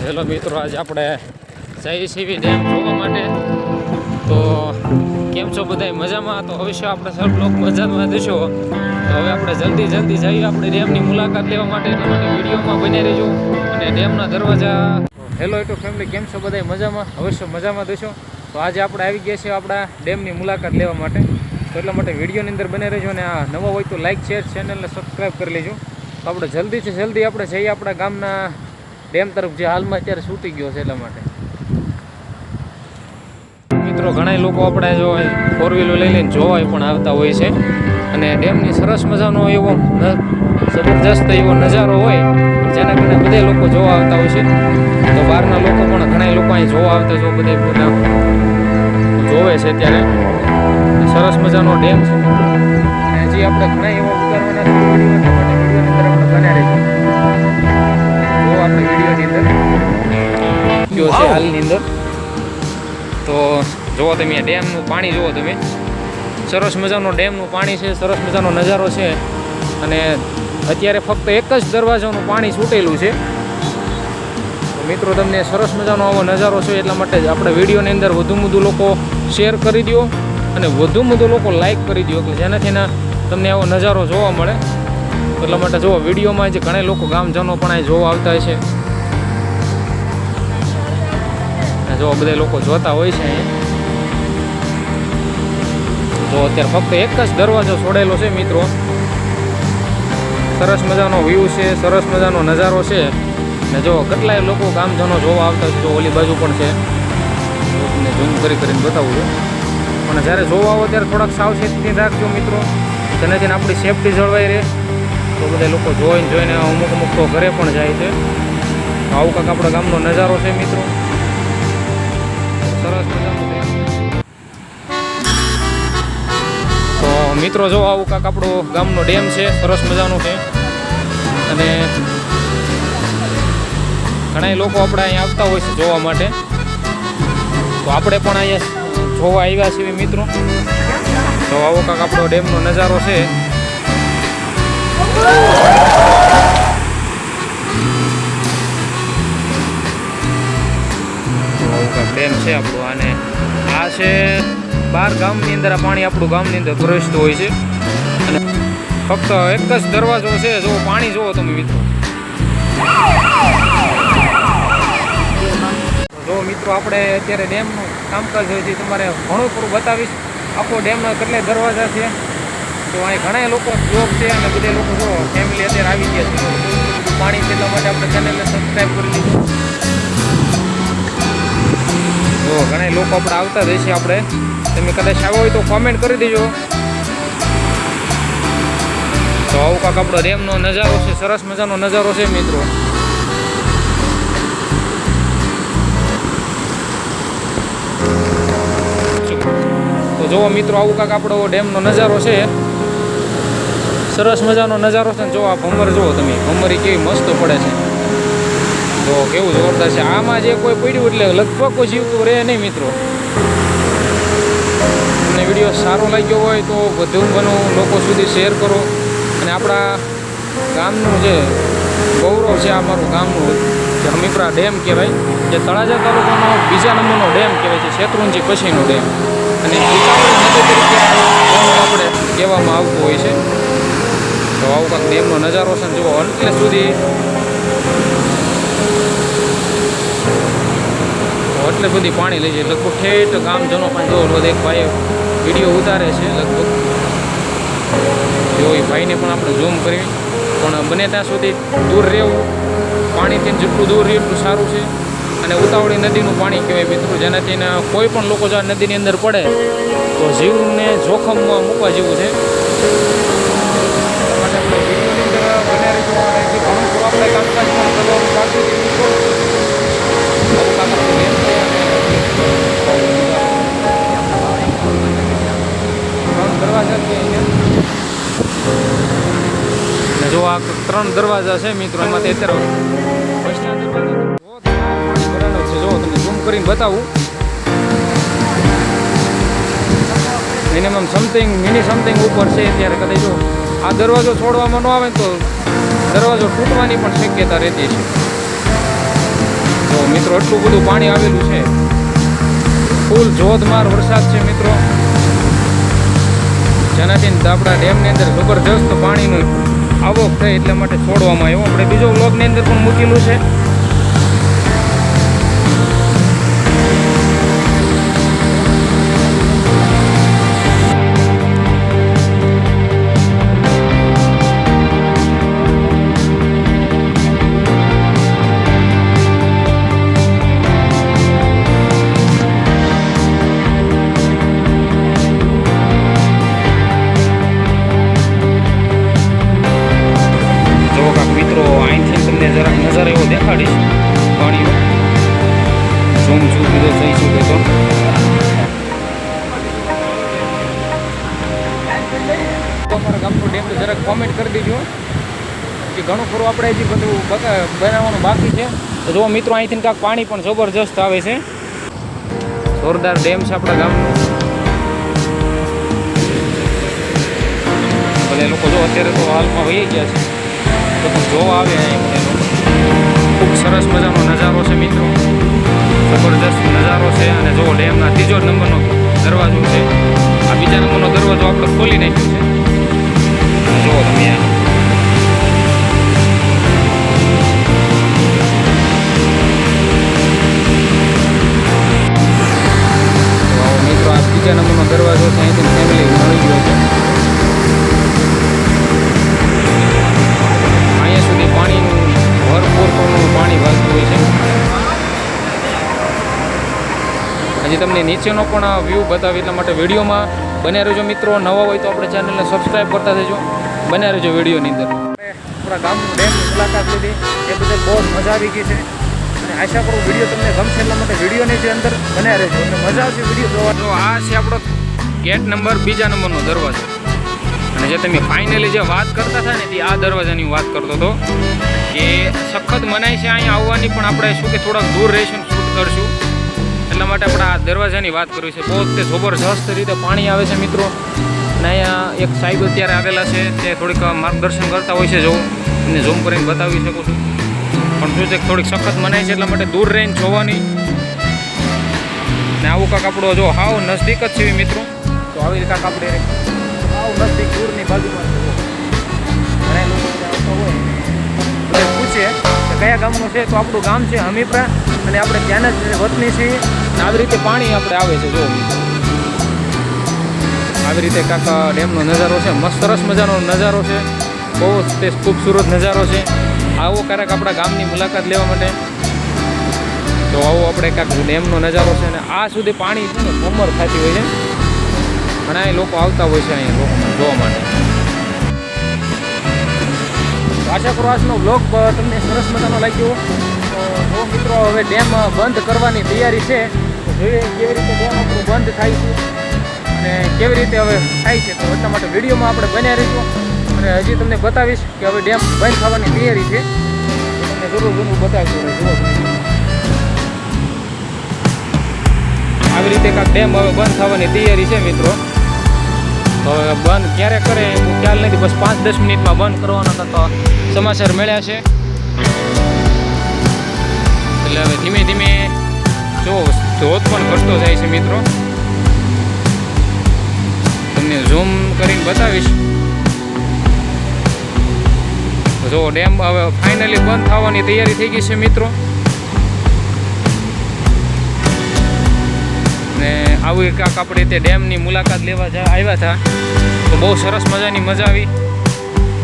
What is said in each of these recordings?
Hello મિત્રો, આજે આપણે જઈએ છીએ ડેમ જોવા માટે. તો કેમ છો બધા મજામાં? તો અવશ્ય આપણે સર લોકો મજામાં દેશો તો હવે આપણે જલ્દી જલ્દી જઈએ આપણે ડેમની મુલાકાત લેવા માટે. એટલા માટે વિડીયોમાં બની રહેજો અને ડેમના દરવાજા. હેલો એટો ફેમિલી, કેમ છો બધા મજામાં? અવશ્ય મજામાં દેશો તો આજે આપણે આવી ગયા છીએ આપણા ડેમની મુલાકાત લેવા માટે. તો એટલા માટે વિડીયોની અંદર બની રહેજો અને આ નવો હોય તો લાઇક શેર, ચેનલને સબસ્ક્રાઈબ કરી લેજો. તો આપણે જલ્દીથી જલ્દી આપણે જઈએ આપણા ગામના ડેમ તરફ જે હાલમાં અત્યારે છૂટી ગયો છે એટલા માટે. મિત્રો ઘણા લોકો આપણે જો ફોર વ્હીલર લઈ લઈને જોવાય પણ આવતા હોય છે. અને ડેમની સરસ મજાનો એવો જબરજસ્ત એવો નજારો હોય, જેના કારણે બધા લોકો જોવા આવતા હોય છે. તો બહારના લોકો પણ ઘણા લોકો અહીં જોવા આવતા જો બધા બધા જોવે છે ત્યારે સરસ મજાનો ડેમ છે. હજી આપણે ઘણા એવા ઉતારવાના ગયો છે હાલની અંદર. તો જુઓ તમે ડેમનું પાણી જુઓ તમે. સરસ મજાનો ડેમનું પાણી છે સરસ મજાનો નજારો છે. અને અત્યારે ફક્ત એક જ દરવાજાનું પાણી છૂટેલું છે. તો મિત્રો તમને સરસ મજાનો આવો નજારો છે એટલા માટે જ આપણે વિડીયોની અંદર વધુ વધુ લોકો શેર કરી દો અને વધુ વધુ લોકો લાઈક કરી દો કે જેનાથી ના તમને આવો નજારો જોવા મળે. એટલા માટે જુઓ વિડીયોમાં જે ઘણા લોકો ગામજનો પણ અહીં જોવા આવતા છે જો બધા લોકો જોતા હોય છે જો અત્યારે ફક્ત એક જ દરવાજો છોડેલો છે મિત્રો. સરસ મજાનો વ્યૂ છે, સરસ મજાનો નજારો છે. ને જો કેટલાય લોકો ગામજનો જોવા આવતા જો ઓલી બાજુ પણ છે. તમને ઝૂમ કરી કરીને બતાવું છું. પણ જ્યારે જોવા આવો ત્યારે થોડાક સાવચેતી રાખજો મિત્રો જેનાથી આપણી સેફટી જળવાઈ રહે. તો બધા લોકો જોઈને જોઈને અમુક અમુક તો ઘરે પણ જાય છે. આવું કાંક આપણા ગામનો નજારો છે મિત્રો. તો મિત્રો જો આવું કાંક આપણો ગામનો ડેમ છે, સરસ મજાનો છે. અને ઘણા લોકો આપણે અહીંયા આવતા હોય છે જોવા માટે. તો આપણે પણ અહીંયા જોવા આવ્યા છીએ મિત્રો. તો આવો કાંક આપણો ડેમનો નજારો છે. ડેમ છે આપણું. અને આ છે બાર ગામની અંદર આ પાણી આપણું ગામની અંદર પ્રવેશતું હોય છે. અને ફક્ત એક જ દરવાજો છે. જો પાણી જુઓ તમે મિત્રો. જો મિત્રો, આપણે અત્યારે ડેમનું કામકાજ હોય છે તમારે ઘણું પૂરું બતાવીશ. આખો ડેમના કેટલા દરવાજા છે. તો અહીં ઘણા લોકો જોબ છે અને બધા લોકો જો ફેમિલી અત્યારે આવી ગયા છે. પાણી છે માટે આપણે ચેનલને સબસ્ક્રાઈબ કરી લીધું જો ઘણા લોકો આપણે આવતા જ હશે આપણે. તમે કદાચ આવ્યો હોય તો કોમેન્ટ કરી દેજો. તો આવું કાંક આપણો ડેમનો નજારો છે, સરસ મજાનો નજારો છે મિત્રો. તો જુઓ મિત્રો, આવું કાંક આપણો ડેમનો નજારો છે. સરસ મજાનો નજારો છે ને જો આ ભમર, જુઓ તમે, ભમરી કેવી મસ્ત પડે છે. તો કેવું જોરદાર છે. આમાં જે કોઈ પડ્યું એટલે લગભગ કોઈ જીવતું રહે નહીં મિત્રો. તમને વીડિયો સારો લાગ્યો હોય તો વધુ બનો લોકો સુધી શેર કરો. અને આપણા ગામનું જે ગૌરવ છે, આ મારું ગામનું જે હમીપરા ડેમ કહેવાય, જે તળાજા તાલુકાનો બીજા નંબરનો ડેમ કહેવાય છે, શેત્રુંજી પછીનો ડેમ. અને તરીકે આપણે કહેવામાં આવતું હોય છે. તો આવું કાંક ડેમનો નજારો છે જુઓ. અંતે સુધી એટલે બધી પાણી લઈ જાય. લગભગ ઠેઠ ગામજનો પણ જો બધે એક ભાઈ વીડિયો ઉતારે છે લગભગ. જો એ ભાઈને પણ આપણે ઝૂમ કરી. પણ બને ત્યાં સુધી દૂર રહેવું પાણીથી જેટલું દૂર રહે એટલું સારું છે. અને ઉતાવળી નદીનું પાણી કહેવાય મિત્રો, જેનાથી કોઈ પણ લોકો જો નદીની અંદર પડે, તો જીવને જોખમમાં મૂકવા જેવું છે. કામકાજ આપણે વિડીયોની ત્રણ દરવાજા છે મિત્રો એમાંથી અત્યારે જો તમને ઝૂમ કરીને બતાવું. મિનિમમ સમથિંગ મિની સમથિંગ ઉપર છે ત્યારે કદાચ જો આ દરવાજો છોડવામાં ન આવે તો દરવાજો તૂટવાની પણ શક્યતા રહેતી છે. તો મિત્રો એટલું બધું પાણી આવેલું છે. ફૂલ જોધમાર વરસાદ છે મિત્રો. જેનાથી આપણા ડેમની અંદર જબરજસ્ત પાણીનું આવક થાય એટલા માટે છોડવામાં આવ્યો. આપણે બીજો બ્લોગની અંદર પણ મૂકેલું છે. શકે તો તો અમારા ડેમ તો જરાક કોમેન્ટ કરી દેજો કે ઘણું ખરું આપણે હજી બધું બનાવવાનું બાકી છે તો જો મિત્રો અહીંથી કાંક પાણી પણ જબરજસ્ત આવે છે જોરદાર ડેમ છે આપણા ગામનું ભલે લોકો જો અત્યારે તો હાલમાં વહી ગયા છે તો પણ જોવા આવે અહીં ખૂબ સરસ મજાનો નજારો છે મિત્રો જબરદસ્ત નજારો છે અને જો ડેમના ત્રીજો નંબરનો દરવાજો છે. આ બીજા નંબરનો દરવાજો આપણે ખોલી નાખ્યો છે. જુઓ તમે તમને નીચેનો પણ વ્યૂ બતાવે એટલા માટે વિડીયોમાં બન્યા રહેજો મિત્રો. નવા હોય તો આપણે ચેનલને સબસ્ક્રાઈબ કરતા થજો બન્યા રહેજો વિડીયોની અંદર. આપણા ગામનું ડેમની મુલાકાત લીધી. એ બદલ બહુ મજા આવી ગઈ છે. અને આશા કરું વીડિયો તમને ગમશે એટલા માટે વિડીયોની જે અંદર બન્યા રહેજો. અને મજા આવશે વીડિયો જોવાનો. આ છે આપણો ગેટ નંબર બીજા નંબરનો દરવાજો. અને જે તમે ફાઇનલી જે વાત કરતા હતા ને તે આ દરવાજાની વાત કરતો હતો કે સખત મનાય છે અહીંયા આવવાની પણ આપણે શું કે થોડાક દૂર રહીશું શૂટ કરશું. એટલા માટે આપણે આ દરવાજાની વાત કરવી છે. બહુ તે જબરજસ્ત રીતે પાણી આવે છે મિત્રો. અને અહીંયા એક સાહેબ અત્યારે આવેલા છે. તે થોડીક માર્ગદર્શન કરતા હોય છે જો તમને ઝૂમ કરીને બતાવી શકું છું. પણ શું છે થોડીક સખત મનાય છે એટલા માટે દૂર રહીને જોવાની. ને આવું કાંક આપણો જો હાવ નજદીક જ છે મિત્રો. તો આવી કાંક આપણે હાવ નજદીક દૂરની બાજુમાં ઘણા લોકો હોય. પૂછે કયા ગામનું છે તો આપણું ગામ છે હમીપરા અને આપણે ત્યાંના જ વતની છીએ. આવી રીતે પાણી આપણે આવે છે, જો. આવી રીતે કાકા ડેમનો નજારો છે, મસ્ત સરસ મજાનો નજારો છે. બહુ તે ખૂબસૂરત નજારો છે. આવો ક્યારેક આપણા ગામની મુલાકાત લેવા માટે. તો આવો આપણે કાંક ડેમનો નજારો છે અને આ સુધી પાણી છે ને ભમર થતી હોય છે. ઘણા લોકો આવતા હોય છે અહીંયા લોકો જોવા માટે. આશા પ્રવાસનો બ્લોગ તમને સરસ મજાનો લાગ્યો. તો મિત્રો, હવે ડેમ બંધ કરવાની તૈયારી છે. તો જોઈએ કેવી રીતે ડેમ આપણું બંધ થાય છે અને કેવી રીતે હવે થાય છે. તો એટલા માટે વિડીયોમાં આપણે બન્યા રહીશું. અને હજી તમને બતાવીશ કે હવે ડેમ બંધ થવાની તૈયારી છે. તમને જરૂર જરૂર બતાવીશું જુઓ. આવી રીતે કાંક ડેમ હવે બંધ થવાની તૈયારી છે, મિત્રો. તો બંધ ક્યારે કરે હું ખ્યાલ નથી. બસ પાંચ દસ મિનિટમાં બંધ કરવાના હતો તો સમાચાર મળ્યા છે. એટલે હવે ધીમે ધીમે જો ધોધ પણ ઘટતો જાય છે મિત્રો. તમને ઝૂમ કરીને બતાવીશ. જો ડેમ હવે ફાઇનલી બંધ થવાની તૈયારી થઈ ગઈ છે મિત્રો. ને આવું કાંક આપણે તે ડેમની મુલાકાત લેવા આવ્યા હતા. તો બહુ સરસ મજાની મજા આવી.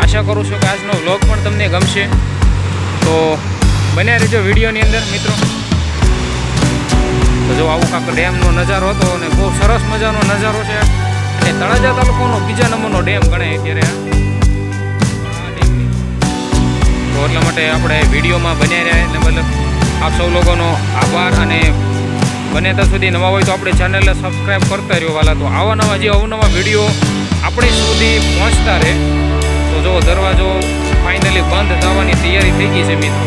આશા કરું છું કે આજનો વ્લોગ પણ તમને ગમશે. તો બન્યા રહેજો વિડીયોની અંદર, મિત્રો. તો જો આવું કાંક ડેમનો નજારો હતો અને બહુ સરસ મજાનો નજારો છે. અને તળાજા તાલુકાનો બીજા નંબરનો ડેમ ગણાય અત્યારે તો એટલા માટે આપણે વિડીયોમાં બન્યા રહ્યા. એટલે મતલબ આપ સૌ લોકોનો આભાર અને બને ત્યાં સુધી નવા હોય તો આપણે ચેનલને સબસ્ક્રાઈબ કરતા રહ્યો વાલા. તો આવા નવા જે અવનવા વીડિયો આપણી સુધી પહોંચતા રહે. તો જો દરવાજો ફાઇનલી બંધ થવાની તૈયારી થઈ ગઈ છે મિત્રો.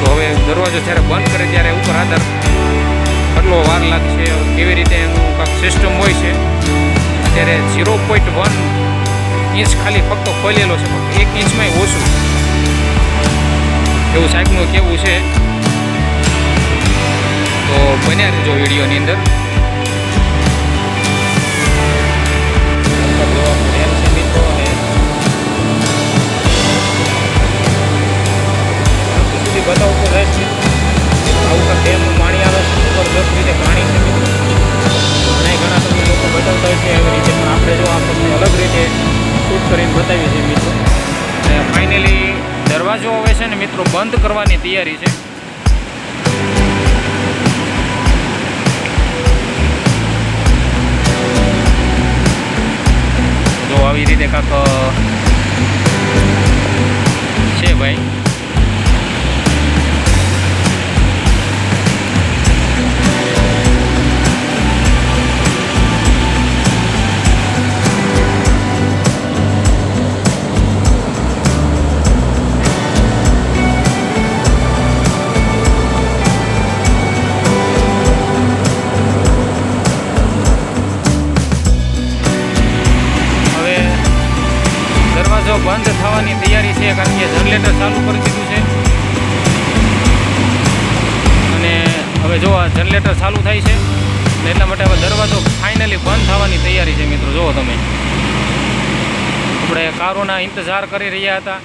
તો હવે દરવાજો જ્યારે બંધ કરે ત્યારે ઉપર આધાર કેટલો વાર લાગશે. કેવી રીતે એનું કાંક સિસ્ટમ હોય છે. અત્યારે ઝીરો પોઈન્ટ વન ઇંચ ખાલી ફક્ત ખોલેલો છે. ફક્ત એક ઇંચમાં ઓછું. એવું સાહેબનું કેવું છે? બન્યા રહેજો વિડીયોની અંદર. બતાવું તો રહે છે આવું ડેમનું પાણી આવે છે પાણી ઘણા ઘણા તમને લોકો બતાવતા હોય છે પણ આપણે જો આપણને અલગ રીતે શૂટ કરીને બતાવીએ છીએ મિત્રો અને ફાઇનલી દરવાજો હવે છે ને મિત્રો બંધ કરવાની તૈયારી છે. આવી રીતે કાંક છે ભાઈ બંધ થવાની તૈયારી છે, કારણ કે જનરેટર ચાલુ કરી દીધું છે. અને હવે જો આ જનરેટર ચાલુ થાય છે, એટલા માટે હવે દરવાજો ફાઇનલી બંધ થવાની તૈયારી છે મિત્રો. જુઓ તમે. આપણે કારોના ઇંતજાર કરી રહ્યા હતા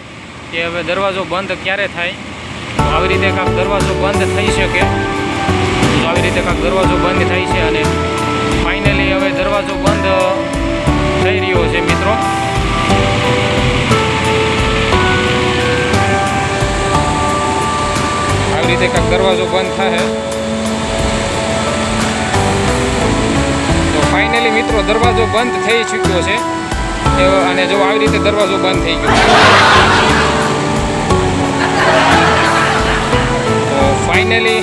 કે હવે દરવાજો બંધ ક્યારે થાય? આવી રીતે કાંક દરવાજો બંધ થઈ શકે. આવી રીતે કાંક દરવાજો બંધ થાય છે અને ફાઇનલી હવે દરવાજો બંધ રીતે કાંક દરવાજો બંધ થાય તો ફાઇનલી મિત્રો, દરવાજો બંધ થઈ ચૂક્યો છે. અને જો આવી રીતે દરવાજો બંધ થઈ ગયો. તો ફાઇનલી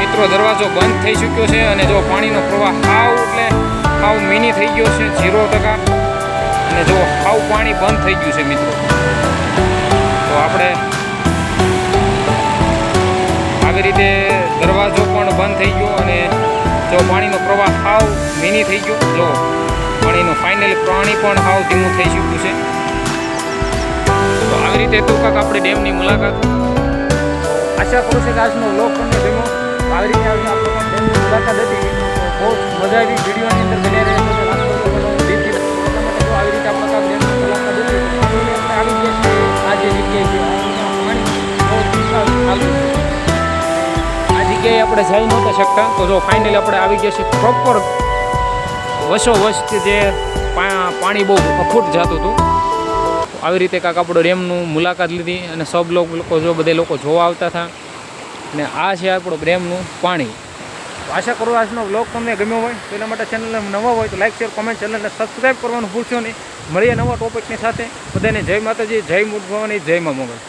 મિત્રો, દરવાજો બંધ થઈ ચૂક્યો છે અને જો પાણીનો પ્રવાહ હાવ એટલે હાવ મિની થઈ ગયો છે, ઝીરો ટકા. અને જો હાવ પાણી બંધ થઈ ગયું છે મિત્રો. તો આપણે આવી રીતે દરવાજો પણ બંધ થઈ ગયો અને જો પાણીનો પ્રવાહ હાવ મીની થઈ ગયો જો પાણીનું ફાઇનલી પાણી પણ હાવ ધીમું થઈ ચૂક્યું છે. તો આવી રીતે ટૂંકાક આપણે ડેમની મુલાકાત. આશા કરું છું કે આજનો લોક પણ ડેમો આવી રીતે આવીને આપણે ડેમની મુલાકાત હતી. બહુ મજા આવી વિડીયોની અંદર બન્યા રહે તો જો આવી રીતે આપણે ડેમની મુલાકાત હતી આપણે આવી ગયા છીએ આ જગ્યાએ પાણી બહુ ચાલતું છે આ જગ્યાએ આપણે જઈ નહોતા શકતા. તો જો ફાઇનલી આપણે આવી ગયા છીએ પ્રોપર વસો વસ જે પાણી બહુ અખૂટ જતું હતું. આવી રીતે કાંક આપણું રેમનું મુલાકાત લીધી અને સબ લોકો જો બધા લોકો જોવા આવતા હતા. અને આ છે આપણો પ્રેમનું પાણી. આશા કરું આજનો બ્લોગ તમને ગમ્યો હોય તો એના માટે ચેનલને નવા હોય તો લાઇક શેર કોમેન્ટ ચેનલને સબસ્ક્રાઈબ કરવાનું ભૂલશો નહીં. મળીએ નવા ટોપિકની સાથે. બધાને જય માતાજી, જય ભવાની, જય મા મોગલ.